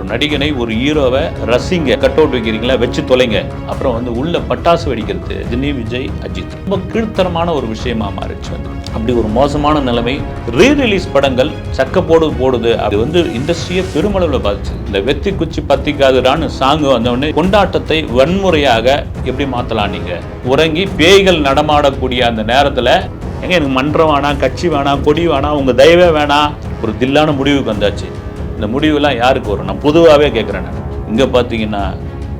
ஒரு நடிகனை ஒரு ஹீரோவை ரசிங்க. கட் அவுட் வைக்கிறீங்களா? வச்சு தொலைங்க. அப்புறம் வந்து உள்ள பட்டாசு வெடிக்கிறது. தினி விஜய் அஜித். ரொம்ப கீழ்த்தரமான ஒரு விஷயமா மாறிச்சு வந்து அப்படி ஒரு மோசமான நிலைமை. ரீ ரிலீஸ் படங்கள் சக்கப்போடு போடுது. அது வந்து இண்டஸ்ட்ரியை பெருமளவில் பாதிச்சு இந்த வெத்தி குச்சி பத்திக்காதுடான்னு சாங் வந்தவொடனே கொண்டாட்டத்தை வன்முறையாக எப்படி மாத்தலாம் நீங்க? உறங்கி பேய்கள் நடமாடக்கூடிய அந்த நேரத்துல எங்க எனக்கு மன்றம் வேணாம் கட்சி வேணாம் கொடி வேணாம் உங்க தயவே வேணாம். ஒரு தில்லான முடிவுக்கு வந்தாச்சு. இந்த முடிவுலாம் யாருக்கு வரும்? நான் பொதுவாகவே கேட்குறேன் நான். இங்கே பார்த்தீங்கன்னா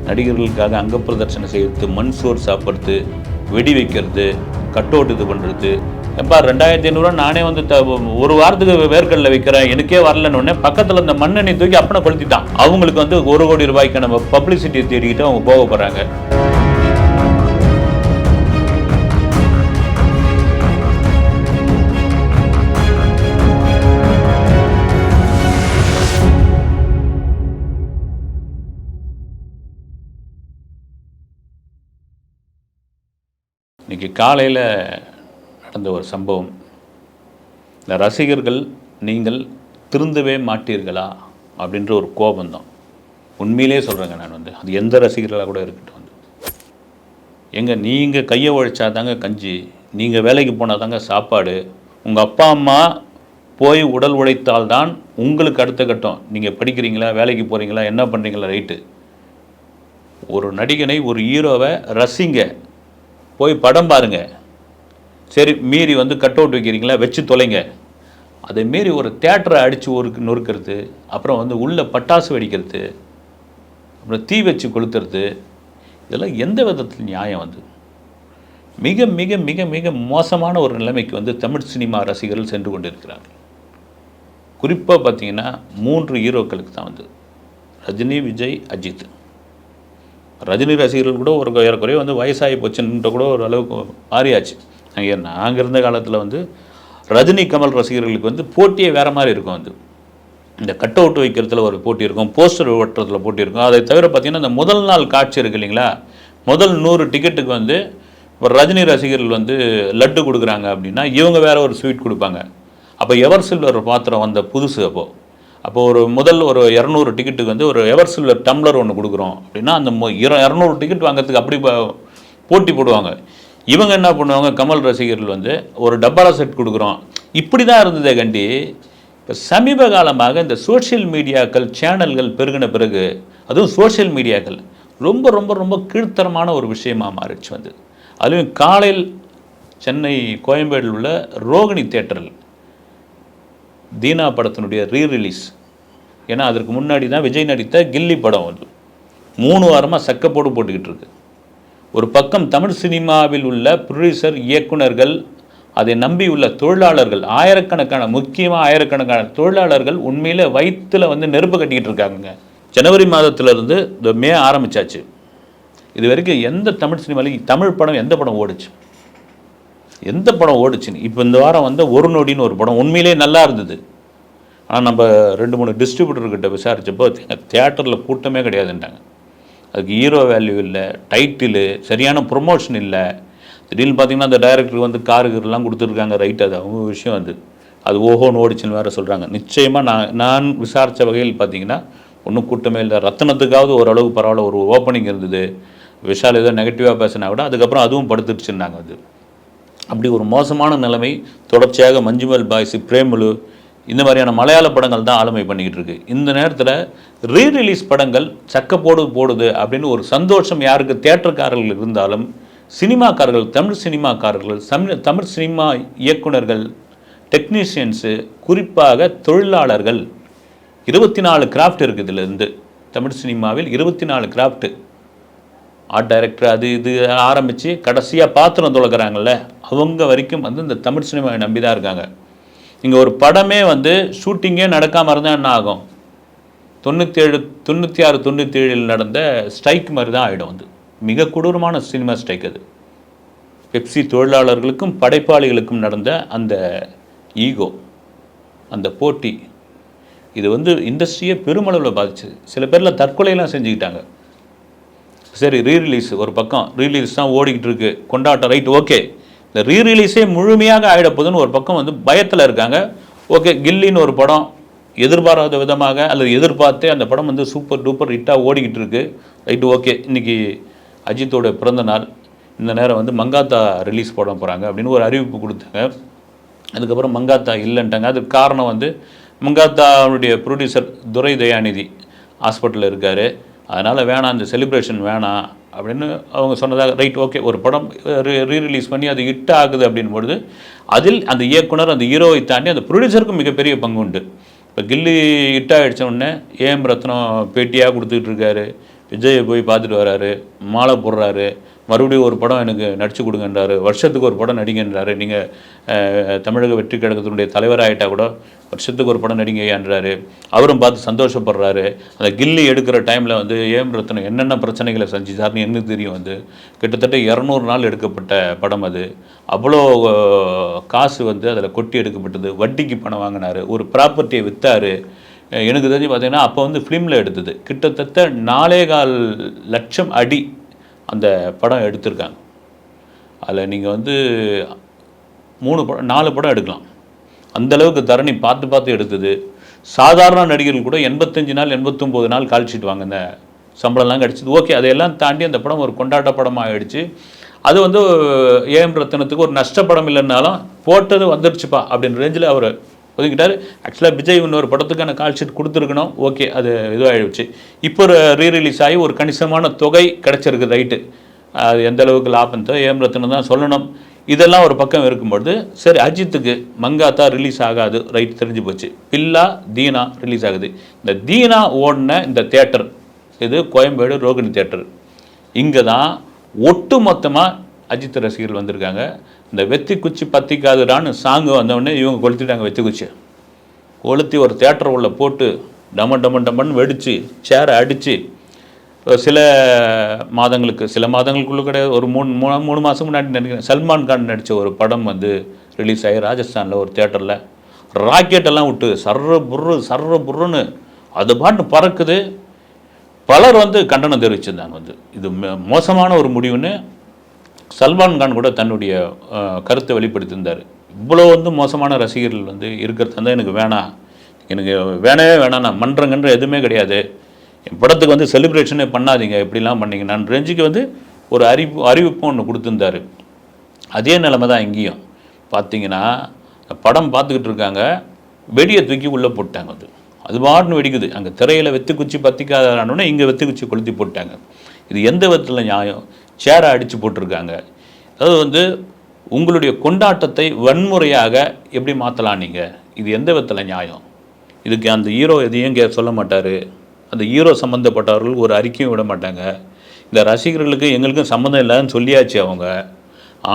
நடிகர்களுக்காக அங்க பிரதர்ஷனம் செய்கிறது மண் சோறு சாப்பிட்றது வெடி வைக்கிறது கட் அவுட் இது பண்ணுறது எப்பா ரெண்டாயிரத்தி ஐநூறுரூவா நானே வந்து த- ஒரு வாரத்துக்கு வேர்க்கடல வைக்கிறேன் எனக்கே வரலன்னு உடனே பக்கத்தில் இந்த மண்ணெண்ணெய் தூக்கி அப்பனை கொளுத்திட்டான். அவங்களுக்கு வந்து ஒரு கோடி ரூபாய்க்கு நம்ம பப்ளிசிட்டி தேடிக்கிட்டு அவங்க போக போகிறாங்க காலையில் நடந்த ஒரு சம்பவம். இந்த ரசிகர்கள் நீங்கள் திருந்தவே மாட்டீர்களா? அப்படின்ற ஒரு கோபம் தான் உண்மையிலே சொல்கிறேங்க நான் வந்து. அது எந்த ரசிகர்களாக கூட இருக்கட்டும் வந்து. எங்கே நீங்கள் கையை உழைச்சா தாங்க கஞ்சி நீங்கள் வேலைக்கு போனால் தாங்க சாப்பாடு. உங்கள் அப்பா அம்மா போய் உடல் உழைத்தால்தான் உங்களுக்கு அடுத்த கட்டம். நீங்கள் படிக்கிறீங்களா வேலைக்கு போகிறீங்களா என்ன பண்ணுறீங்களா ரைட்டு. ஒரு நடிகனை ஒரு ஹீரோவை ரசிங்க. போய் படம் பாருங்க. சரி மீறி வந்து கட் அவுட் வைக்கிறீங்களா? வச்சு தொலைங்க. அதை மீறி ஒரு தேட்டரை அடித்து ஒரு நொறுக்கிறது அப்புறம் வந்து உள்ளே பட்டாசு வெடிக்கிறது அப்புறம் தீ வச்சு கொளுத்துறது இதெல்லாம் எந்த விதத்தில் நியாயம் வந்து மிக மிக மிக மிக மோசமான ஒரு நிலைமைக்கு வந்து தமிழ் சினிமா ரசிகர்கள் சென்று கொண்டிருக்கிறார்கள். குறிப்பாக பார்த்தீங்கன்னா மூன்று ஹீரோக்களுக்கு தான் வந்து. ரஜினி விஜய் அஜித். ரஜினி ரசிகர்கள் கூட ஒரு ஏறக்குறைய வந்து வயசாகி போச்சுன்ற கூட ஒரு அளவுக்கு மாறியாச்சு. அங்கே நாங்கள் இருந்த காலத்தில் வந்து ரஜினி கமல் ரசிகர்களுக்கு வந்து போட்டியே வேறு மாதிரி இருக்கும் வந்து இந்த கட் அவுட் வைக்கிறதுல ஒரு போட்டி இருக்கும் போஸ்டர் ஓட்டுறதுல போட்டி இருக்கும். அதை தவிர பார்த்தீங்கன்னா இந்த முதல் நாள் காட்சி இருக்கு இல்லைங்களா? முதல் நூறு டிக்கெட்டுக்கு வந்து இப்போ ரஜினி ரசிகர்கள் வந்து லட்டு கொடுக்குறாங்க அப்படின்னா இவங்க வேறு ஒரு ஸ்வீட் கொடுப்பாங்க. அப்போ எவர் சில்வர் பாத்திரம் வந்த புதுசு அப்போது அப்போ ஒரு முதல் ஒரு இரநூறு டிக்கெட்டுக்கு வந்து ஒரு எவர் சில்வர் டம்ளர் ஒன்று கொடுக்குறோம். அப்படின்னா அந்த மொ- இர இரநூறு டிக்கெட் வாங்குறதுக்கு அப்படி போட்டி போடுவாங்க. இவங்க என்ன பண்ணுவாங்க? கமல் ரசிகர்கள் வந்து ஒரு டப்பாரா செட் கொடுக்குறோம். இப்படி தான் இருந்ததே கண்டி. இப்போ சமீப காலமாக இந்த சோஷியல் மீடியாக்கள் சேனல்கள் பெருகின பிறகு அதுவும் சோஷியல் மீடியாக்கள் ரொம்ப ரொம்ப ரொம்ப கீழ்த்தரமான ஒரு விஷயமாக மாறிடுச்சு வந்து. அதுவும் காலையில் சென்னை கோயம்பேடில் உள்ள ரோகிணி தேட்டரில் தீனா படத்தினுடைய ரீ ரிலீஸ் ஏன்னா அதற்கு முன்னாடி தான் விஜய் நடித்த கில்லி படம் வந்து. மூணு வாரமாக சக்கப்போடு போட்டுக்கிட்டு இருக்கு. ஒரு பக்கம் தமிழ் சினிமாவில் உள்ள ப்ரொடியூசர் இயக்குனர்கள் அதை நம்பி உள்ள தொழிலாளர்கள் ஆயிரக்கணக்கான முக்கியமாக ஆயிரக்கணக்கான தொழிலாளர்கள் உண்மையில் வயிற்றுல வந்து நெருப்பு கட்டிக்கிட்டு இருக்காங்க ஜனவரி மாதத்திலிருந்து இந்த மே ஆரம்பித்தாச்சு இது வரைக்கும் எந்த தமிழ் சினிமாலையும் தமிழ் படம் எந்த படம் ஓடுச்சு? எந்த படம் ஓடிச்சுன்னு? இப்போ இந்த வாரம் வந்து ஒரு நொடின்னு ஒரு படம் உண்மையிலே நல்லா இருந்தது. ஆனால் நம்ம ரெண்டு மூணு டிஸ்ட்ரிபியூட்டர்கிட்ட விசாரிச்சப்போ தியேட்டரில் கூட்டமே கிடையாதுன்ட்டாங்க. அதுக்கு ஹீரோ வேல்யூ இல்லை டைட்டிலு சரியான ப்ரொமோஷன் இல்லை. திடீர்னு பார்த்தீங்கன்னா அந்த டைரக்டர் வந்து காருக்கெல்லாம் கொடுத்துருக்காங்க ரைட் அது அவங்க விஷயம் அது. அது ஓஹோன்னு ஓடிச்சுன்னு வேறு சொல்கிறாங்க நிச்சயமாக நான் நான் விசாரித்த வகையில் பார்த்தீங்கன்னா ஒன்றும் கூட்டமே இல்லை. ரத்தனத்துக்காவது ஓரளவு பரவாயில்ல. ஒரு ஓப்பனிங் இருந்தது. விஷால் ஏதோ நெகட்டிவாக பேசினா கூட அதுக்கப்புறம் அதுவும் படுத்துடுச்சுன்னாங்க அது. அப்படி ஒரு மோசமான நிலைமை தொடர்ச்சியாக மஞ்சுமல் பாய்ஸ் பிரேமுலு இந்த மாதிரியான மலையாள படங்கள் தான் ஆளுமை பண்ணிக்கிட்டு இருக்கு. இந்த நேரத்தில் ரீ ரிலீஸ் படங்கள் சக்கப்போடு போடுது அப்படின்னு ஒரு சந்தோஷம் யாருக்கு தேட்டருக்காரர்கள் இருந்தாலும் சினிமாக்காரர்கள் தமிழ் சினிமாக்காரர்கள் தமிழ் தமிழ் சினிமா இயக்குனர்கள் டெக்னீஷியன்ஸு குறிப்பாக தொழிலாளர்கள் இருபத்தி நாலு கிராஃப்ட் இருக்குது இதுலேருந்து தமிழ் சினிமாவில் இருபத்தி நாலு கிராஃப்ட்டு ஆர்ட் டைரக்டர் அது இது ஆரம்பித்து கடைசியாக பாத்திரம் துளக்குறாங்கல்ல அவங்க வரைக்கும் வந்து இந்த தமிழ் சினிமாவை நம்பி தான் இருக்காங்க. இங்கே ஒரு படமே வந்து ஷூட்டிங்கே நடக்காமல் இருந்தால் என்ன ஆகும்? தொண்ணூற்றேழு தொண்ணூற்றி ஆறு தொண்ணூற்றி ஏழில் நடந்த ஸ்ட்ரைக் மாதிரி தான் ஆகிடும் வந்து. மிக கொடூரமான சினிமா ஸ்ட்ரைக் அது. பெப்சி தொழிலாளர்களுக்கும் படைப்பாளிகளுக்கும் நடந்த அந்த ஈகோ அந்த போட்டி இது வந்து இண்டஸ்ட்ரியை பெருமளவில் பாதிச்சது. சில பேரில் தற்கொலையெல்லாம் செஞ்சுக்கிட்டாங்க. சரி ரீரிலீஸ் ஒரு பக்கம். ரீரிலீஸ் தான் ஓடிக்கிட்டு இருக்கு. கொண்டாட்டம் ரைட் ஓகே இந்த ரீரிலீஸே முழுமையாக ஆகிட ஒரு பக்கம் வந்து பயத்தில் இருக்காங்க. ஓகே கில்லின்னு ஒரு படம் எதிர்பாராத விதமாக அல்லது எதிர்பார்த்தே அந்த படம் வந்து சூப்பர் டூப்பர் ஹிட்டாக ஓடிக்கிட்டு இருக்கு. ரைட்டு ஓகே இன்னைக்கு அஜித்தோட பிறந்த நாள். இந்த நேரம் வந்து மங்காத்தா ரிலீஸ் போட போகிறாங்க அப்படின்னு ஒரு அறிவிப்பு கொடுத்தாங்க. அதுக்கப்புறம் மங்காத்தா இல்லைன்ட்டாங்க. அதுக்கு காரணம் வந்து மங்காத்தாவுடைய ப்ரொடியூசர் துரை தயாநிதி ஹாஸ்பிட்டலில் இருக்கார். அதனால் வேணாம் இந்த செலிப்ரேஷன் வேணாம் அப்படின்னு அவங்க சொன்னதாக ரைட் ஓகே ஒரு படம் ரீ ரிலீஸ் பண்ணி அது ஹிட் ஆகுது அப்படின் பொழுது அதில் அந்த இயக்குனர் அந்த ஹீரோவை தாண்டி அந்த ப்ரொடியூசருக்கும் மிகப்பெரிய பங்கு உண்டு. இப்போ கில்லி ஹிட் ஆகிடுச்ச உடனே ஏஎம் ரத்னம் பேட்டியாக கொடுத்துக்கிட்டு இருக்காரு விஜயை போய் பார்த்துட்டு வராரு மாலை போடுறாரு மறுபடியும் ஒரு படம் எனக்கு நடிச்சு கொடுங்கன்றாரு. வருஷத்துக்கு ஒரு படம் நடிங்கன்றாரு. நீங்கள் தமிழக வெற்றி கழகத்தினுடைய தலைவராகிட்டால் கூட வருஷத்துக்கு ஒரு படம் நடிங்கன்றாரு அவரும் பார்த்து சந்தோஷப்படுறாரு. அந்த கில்லி எடுக்கிற டைமில் வந்து ஏம் ரத்னம் என்னென்ன பிரச்சனைகளை சந்திச்சார்னு எனக்கு தெரியும் வந்து. கிட்டத்தட்ட இரநூறு நாள் எடுக்கப்பட்ட படம் அது. அவ்வளோ காசு வந்து அதில் கொட்டி எடுக்கப்பட்டது. வட்டிக்கு பணம் வாங்கினாரு. ஒரு ப்ராப்பர்ட்டியை விற்றாரு எனக்கு தெரிஞ்சு பார்த்தீங்கன்னா அப்போ வந்து ஃபிலிமில் எடுத்தது. கிட்டத்தட்ட நாலே கால் லட்சம் அடி அந்த படம் எடுத்திருக்காங்க. அதில் நீங்கள் வந்து மூணு படம் நாலு படம் எடுக்கலாம். அந்த அளவுக்கு தரணி பார்த்து பார்த்து எடுத்தது. சாதாரண நடிகர்கள் கூட எண்பத்தஞ்சு நாள் எண்பத்தொம்போது நாள் கால்ஷீட் வாங்க சம்பளம்லாம் கிடச்சிது. ஓகே அதையெல்லாம் தாண்டி அந்த படம் ஒரு கொண்டாட்ட படமாக ஆயிடுச்சு. அது வந்து ஏஎம் ரத்னத்துக்கு ஒரு நஷ்ட படம் இல்லைன்னாலும் போட்டது வந்துடுச்சுப்பா அப்படின்னு ரேஞ்சில் அவர் ஒதுக்கிட்டார். ஆக்சுவலாக விஜய் இன்னொரு படத்துக்கான கால் ஷீட் கொடுத்துருக்கணும். ஓகே அது இதுவாகிடுச்சு இப்போ ஒரு ரீ ரிலீஸ் ஆகி ஒரு கணிசமான தொகை கிடச்சிருக்கு ரைட்டு. அது எந்த அளவுக்கு லாபந்தோ ஏம் தான் சொல்லணும். இதெல்லாம் ஒரு பக்கம் இருக்கும்பொழுது சரி அஜித்துக்கு மங்காத்தா ரிலீஸ் ஆகாது. ரைட் தெரிஞ்சு போச்சு. பில்லா தீனா ரிலீஸ் ஆகுது. இந்த தீனா ஓடின இந்த தேட்டர் இது கோயம்பேடு ரோகிணி தேட்டர் இங்கே தான் ஒட்டு மொத்தமாக அஜித் ரசிகர்கள் வந்திருக்காங்க. இந்த வெத்தி குச்சி பத்திக்காதுடான்னு சாங்கு வந்தவுடனே இவங்க கொளுத்திட்டாங்க வெத்தி குச்சி கொளுத்தி ஒரு தேட்டர் உள்ளே போட்டு டமன் டமன் டமன் வெடித்து சேரை அடித்து சில மாதங்களுக்கு சில மாதங்களுக்குள்ள கிடையாது ஒரு மூணு மூணு மூணு மாதம் முன்னாடி நினைக்கிறேன் சல்மான் கான் நடித்த ஒரு படம் வந்து ரிலீஸ் ஆகி ராஜஸ்தானில் ஒரு தேட்டரில் ராக்கெட்டெல்லாம் விட்டு சர்ற புர்ரு சர்ற புர்ருன்னு அது பாட்டு பறக்குது. பலர் வந்து கண்டனம் தெரிவிச்சிருந்தாங்க வந்து. இது மோசமான ஒரு முடிவுன்னு சல்மான் கான் கூட தன்னுடைய கருத்தை வெளிப்படுத்தியிருந்தார். இவ்வளோ வந்து மோசமான ரசிகர்கள் வந்து இருக்கிறது வந்து எனக்கு வேணாம் எனக்கு வேணவே வேணாம். நான் மன்றங்கன்ற எதுவுமே கிடையாது. என் படத்துக்கு வந்து செலிப்ரேஷனே பண்ணாதீங்க. இப்படிலாம் பண்ணீங்க. நான் ரஞ்சிக்கு வந்து ஒரு அறிவு அறிவிப்பும் ஒன்று கொடுத்துருந்தாரு. அதே நிலமை தான் இங்கேயும். பார்த்தீங்கன்னா படம் பார்த்துக்கிட்டு இருக்காங்க. வெடியை தூக்கி உள்ளே போட்டாங்க அது. அது பாட்டுன்னு வெடிக்குது. அங்கே திரையில் வெத்து குச்சி பற்றிக்காதனோடனே இங்கே வெத்து குச்சி கொளுத்தி போட்டாங்க. இது எந்த விதத்தில் நியாயம்? சேரை அடித்து போட்டிருக்காங்க. அதாவது வந்து உங்களுடைய கொண்டாட்டத்தை வன்முறையாக எப்படி மாற்றலாம் நீங்கள் இது எந்த விதத்தில் நியாயம்? இதுக்கு அந்த ஹீரோ எதையும் கே சொல்ல மாட்டார். அந்த ஹீரோ சம்மந்தப்பட்டவர்கள் ஒரு அறிக்கையும் விட மாட்டாங்க. இந்த ரசிகர்களுக்கு எங்களுக்கும் சம்மந்தம் இல்லைன்னு சொல்லியாச்சு அவங்க.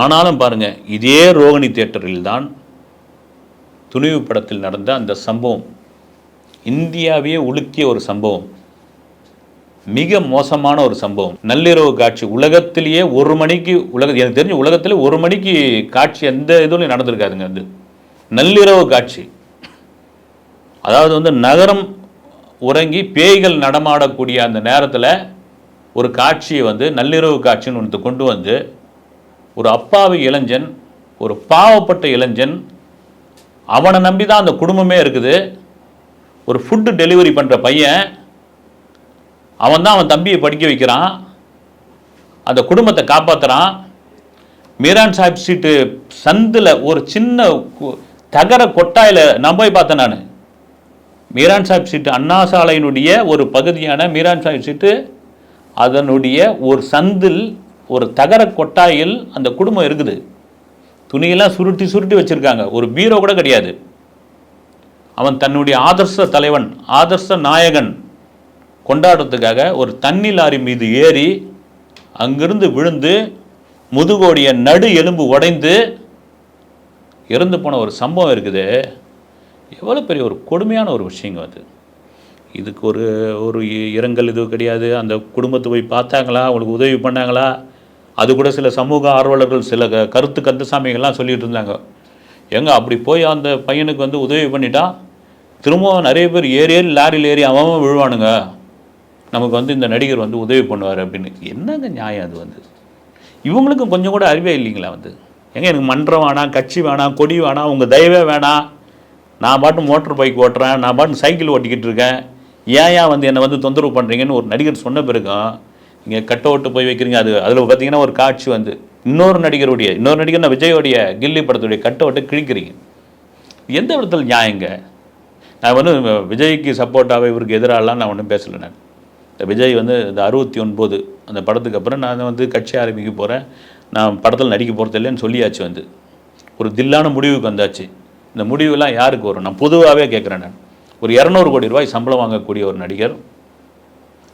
ஆனாலும் பாருங்கள் இதே ரோகிணி தியேட்டரில் தான் துணிவு படத்தில் நடந்த அந்த சம்பவம் இந்தியாவையே உலுக்கிய ஒரு சம்பவம். மிக மோசமான ஒரு சம்பவம். நள்ளிரவு காட்சி. உலகத்திலேயே ஒரு மணிக்கு உலக எனக்கு தெரிஞ்சு உலகத்தில் ஒரு மணிக்கு காட்சி எந்த இதுலையும் நடந்திருக்காதுங்க அது. நள்ளிரவு காட்சி. அதாவது வந்து நகரம் உறங்கி பேய்கள் நடமாடக்கூடிய அந்த நேரத்தில் ஒரு காட்சியை வந்து நள்ளிரவு காட்சின்னு ஒன்று கொண்டு வந்து ஒரு அப்பாவி இளைஞன் ஒரு பாவப்பட்ட இளைஞன் அவனை நம்பி தான் அந்த குடும்பமே இருக்குது. ஒரு ஃபுட்டு டெலிவரி பண்ணுற பையன் அவன் தான் அவன் தம்பியை படிக்க வைக்கிறான். அந்த குடும்பத்தை காப்பாற்றுறான் மீரான் சாஹிப் ஸ்ட்ரீட்டு சந்தில் ஒரு சின்ன தகர கொட்டாயில் நான் போய் பார்த்தேன் நான். மீரான் சாஹிப் ஸ்ட்ரீட் அண்ணா சாலையினுடைய ஒரு பகுதியான மீரான் சாஹிப் ஸ்ட்ரீட்டு அதனுடைய ஒரு சந்தில் ஒரு தகர கொட்டாயில் அந்த குடும்பம் இருக்குது. துணியெல்லாம் சுருட்டி சுருட்டி வச்சுருக்காங்க. ஒரு பீரோ கூட கிடையாது. அவன் தன்னுடைய ஆதர்ச தலைவன் ஆதர்ச நாயகன். கொண்டாடுறதுக்காக ஒரு தண்ணி லாரி மீது ஏறி அங்கிருந்து விழுந்து முதுகோடைய நடு எலும்பு உடைந்து இறந்து போன ஒரு சம்பவம் இருக்குது. எவ்வளோ பெரிய ஒரு கொடுமையான ஒரு விஷயங்க அது. இதுக்கு ஒரு ஒரு இ- இரங்கல் இது கிடையாது. அந்த குடும்பத்தை போய் பார்த்தாங்களா? அவங்களுக்கு உதவி பண்ணாங்களா? அது கூட சில சமூக ஆர்வலர்கள் சில க- கருத்து கந்தசாமிகள்லாம் சொல்லிகிட்டு இருந்தாங்க. எங்க அப்படி போய் அந்த பையனுக்கு வந்து உதவி பண்ணிட்டா திரும்பவும் நிறைய பேர் ஏறி ஏறி லாரியில் ஏறி அவன் அவன் விழுவானுங்க. நமக்கு வந்து இந்த நடிகர் வந்து உதவி பண்ணுவார் அப்படின்னு. என்னங்க நியாயம் அது வந்து? இவங்களுக்கும் கொஞ்சம் கூட அறிவே இல்லைங்களா வந்து? ஏங்க எனக்கு மன்றம் வேணாம் கட்சி வேணாம் கொடி வேணாம் உங்கள் தயவே வேணாம். நான் பாட்டு மோட்டர் பைக் ஓட்டுறேன் நான் பாட்டு சைக்கிள் ஓட்டிக்கிட்டு இருக்கேன். ஏன் ஏன் வந்து என்னை வந்து தொந்தரவு பண்ணுறீங்கன்னு ஒரு நடிகர் சொன்ன பிறகும் இங்கே கட்ட ஓட்டு போய் வைக்கிறீங்க அது அதில் பார்த்தீங்கன்னா ஒரு காட்சி வந்து. இன்னொரு நடிகருடைய இன்னொரு நடிகர் விஜயோடைய கில்லி படத்துடைய கட்ட ஓட்டை கிழிக்கிறீங்க. எந்த விதத்தில் நியாயங்க? நான் வந்து விஜய்க்கு சப்போர்ட்டாகவே இவருக்கு எதிராலாம் நான் ஒன்றும் பேசலை நான். விஜய் வந்து இந்த அறுபத்தி ஒன்பது அந்த படத்துக்கு அப்புறம் நான் வந்து கட்சி ஆரம்பிக்க போகிறேன் நான் படத்தில் நடிக்க போகிறது இல்லைன்னு சொல்லியாச்சு வந்து. ஒரு தில்லான முடிவுக்கு வந்தாச்சு. இந்த முடிவுலாம் யாருக்கு வரும்? நான் பொதுவாகவே கேட்குறேன் நான். ஒரு இரநூறு கோடி ரூபாய் சம்பளம் வாங்கக்கூடிய ஒரு நடிகர்.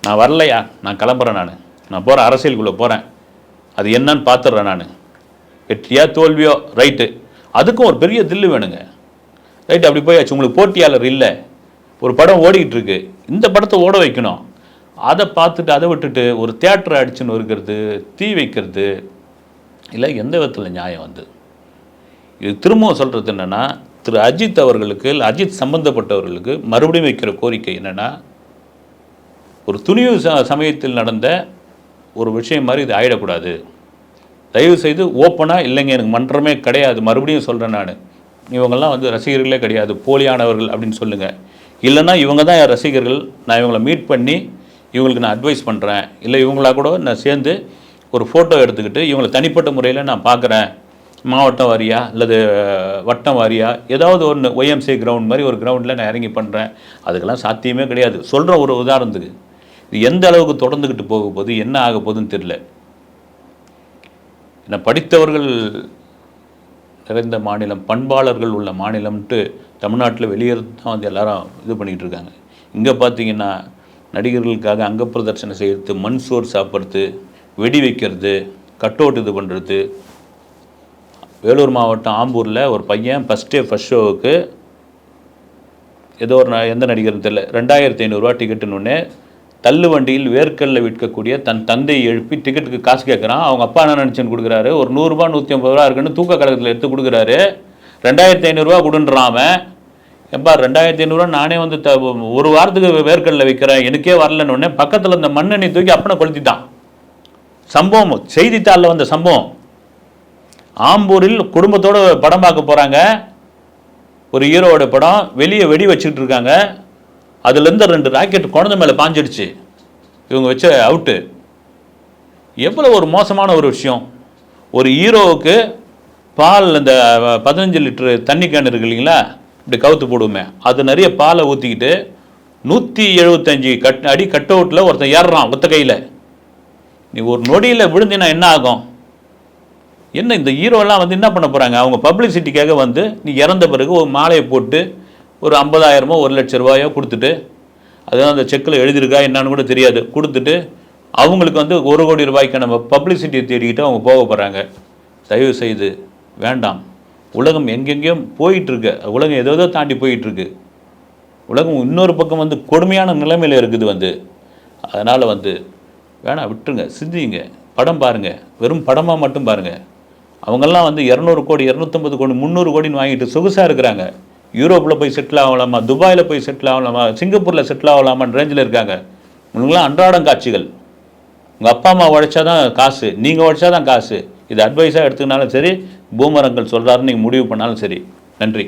நான் வரலையா? நான் கிளம்புறேன் நான். நான் போகிறேன் அரசியலுக்குள்ளே போகிறேன் அது என்னன்னு பார்த்துட்றேன் நான். வெற்றியா தோல்வியோ? ரைட்டு. அதுக்கும் ஒரு பெரிய தில்லு வேணுங்க. ரைட் அப்படி போயாச்சு. உங்களுக்கு போட்டியாளர் இல்லை. ஒரு படம் ஓடிக்கிட்டு இருக்கு. இந்த படத்தை ஓட வைக்கணும். அதை பார்த்துட்டு அதை விட்டுட்டு ஒரு தேட்டர் அடிச்சுன்னு இருக்கிறது தீ வைக்கிறது இல்லை எந்த விதத்தில் நியாயம் வந்து இது திரும்பவும் சொல்கிறது என்னென்னா திரு அஜித் அவர்களுக்கு இல்லை அஜித் சம்பந்தப்பட்டவர்களுக்கு மறுபடியும் வைக்கிற கோரிக்கை என்னென்னா ஒரு துணிவு ச சமயத்தில் நடந்த ஒரு விஷயம் மாதிரி இது ஆகிடக்கூடாது தயவு செய்து ஓப்பனாக இல்லைங்க எனக்கு மன்றமே கிடையாது மறுபடியும் சொல்கிறேன் நான். இவங்கெல்லாம் வந்து ரசிகர்களே கிடையாது போலியானவர்கள் அப்படின்னு சொல்லுங்கள் இல்லைன்னா இவங்க தான் என் ரசிகர்கள்? நான் இவங்களை மீட் பண்ணி இவங்களுக்கு நான் அட்வைஸ் பண்ணுறேன் இல்லை இவங்களா கூட நான் சேர்ந்து ஒரு ஃபோட்டோ எடுத்துக்கிட்டு இவங்களை தனிப்பட்ட முறையில் நான் பார்க்குறேன். மாவட்டம் வாரியா அல்லது வட்டம் வாரியா ஏதாவது ஒன்று ஒய்எம்சி கிரவுண்ட் மாதிரி ஒரு கிரவுண்டில் நான் இறங்கி பண்ணுறேன் அதுக்கெல்லாம் சாத்தியமே கிடையாது. சொல்கிற ஒரு உதாரணத்துக்கு இது எந்த அளவுக்கு தொடர்ந்துக்கிட்டு போக போகுது என்ன ஆக போகுதுன்னு தெரில ஏன்னா படித்தவர்கள் நிறைந்த மாநிலம் பண்பாளர்கள் உள்ள மாநிலம்ன்ட்டு தமிழ்நாட்டில் வெளியேறது தான் வந்து எல்லாரும் இது பண்ணிகிட்டு இருக்காங்க. இங்கே பார்த்தீங்கன்னா நடிகர்களுக்காக அங்க பிரதர்சனம் செய்கிறது மண் சோறு சாப்பிட்றது வெடி வைக்கிறது கட் அவுட் இது பண்ணுறது வேலூர் மாவட்டம் ஆம்பூரில் ஒரு பையன் ஃபஸ்ட் டே ஃபஸ்ட் ஷோவுக்கு ஏதோ ஒரு ந- எந்த நடிகர்னு தெரியல ரெண்டாயிரத்தி ஐநூறுரூவா டிக்கெட்டுன்னு தள்ளு வண்டியில் வேர்க்கல்ல விற்கக்கூடிய தன் தந்தையை எழுப்பி டிக்கெட்டுக்கு காசு கேட்குறான் அவங்க அப்பா என்ன நினச்சின்னு கொடுக்குறாரு? ஒரு நூறுரூபா நூற்றி ஐம்பது ரூபா இருக்குன்னு தூக்க கழகத்தில் எடுத்து கொடுக்குறாரு. ரெண்டாயிரத்தி ஐநூறுரூவா கொடுன்றான் அவன். எப்பா ரெண்டாயிரத்தி ஐநூறுரூவா நானே வந்து த ஒரு வாரத்துக்கு வேர்க்கடலை விற்கிறேன் எனக்கே வரலன்னு உடனே பக்கத்தில் இந்த மண்ணெண்ணி தூக்கி அப்பனை கொளுத்திட்டான். சம்பவம் செய்தித்தாளில் வந்த சம்பவம். ஆம்பூரில் குடும்பத்தோடு படம் பார்க்க போகிறாங்க ஒரு ஹீரோவோட படம் வெளியே வெடி வச்சுக்கிட்டு இருக்காங்க. அதுலேருந்து ரெண்டு ராக்கெட் குழந்தை மேலே பாஞ்சிடுச்சு. இவங்க வச்ச அவுட்டு. எவ்வளோ ஒரு மோசமான ஒரு விஷயம். ஒரு ஹீரோவுக்கு பால் இந்த பதினஞ்சு லிட்டரு தண்ணி கேன் இருக்கு இல்லைங்களா? இப்படி கவுத்து போடுவோமே. அது நிறைய பாலை ஊற்றிக்கிட்டு நூற்றி எழுபத்தஞ்சி கட் அடி கட் அவுட்டில் ஒருத்தன் ஏறுறான் ஒத்த கையில். நீ ஒரு நொடியில் விழுந்தினா என்ன ஆகும்? என்ன இந்த ஹீரோலாம் வந்து என்ன பண்ண போகிறாங்க அவங்க பப்ளிசிட்டிக்காக வந்து நீ இறந்த பிறகு ஒரு மாலையை போட்டு ஒரு ஐம்பதாயிரமோ ஒரு லட்ச ரூபாயோ கொடுத்துட்டு அதுதான் அந்த செக்கில் எழுதியிருக்கா என்னன்னு கூட தெரியாது. கொடுத்துட்டு அவங்களுக்கு வந்து ஒரு கோடி ரூபாய்க்கு நம்ம பப்ளிசிட்டியை தேடிக்கிட்டு அவங்க போக போகிறாங்க தயவு செய்து வேண்டாம். உலகம் எங்கெங்கேயும் போயிட்டுருக்கு. உலகம் ஏதோ ஏதோ தாண்டி போயிட்டுருக்கு. உலகம் இன்னொரு பக்கம் வந்து கொடுமையான நிலைமையில் இருக்குது வந்து. அதனால் வந்து வேணாம் விட்டுருங்க சிந்திங்க படம் பாருங்கள் வெறும் படமாக மட்டும் பாருங்கள் அவங்கெல்லாம் வந்து இரநூறு கோடி இரநூத்தம்பது கோடி முந்நூறு கோடின்னு வாங்கிட்டு சொகுசாக இருக்கிறாங்க. யூரோப்பில் போய் செட்டில் ஆகலாமா? துபாயில் போய் செட்டில் ஆகலாமா? சிங்கப்பூரில் செட்டில் ஆகலாமான்னு ரேஞ்சில் இருக்காங்க. இவங்களாம் அன்றாடம் காட்சிகள். உங்கள் அப்பா அம்மா உழைச்சா தான் காசு. நீங்கள் உழைச்சா தான் காசு. இது அட்வைஸாக எடுத்துக்கினாலும் சரி பூமரங்கள் சொல்கிறாருன்னு நீங்கள் முடிவு பண்ணாலும் சரி. நன்றி.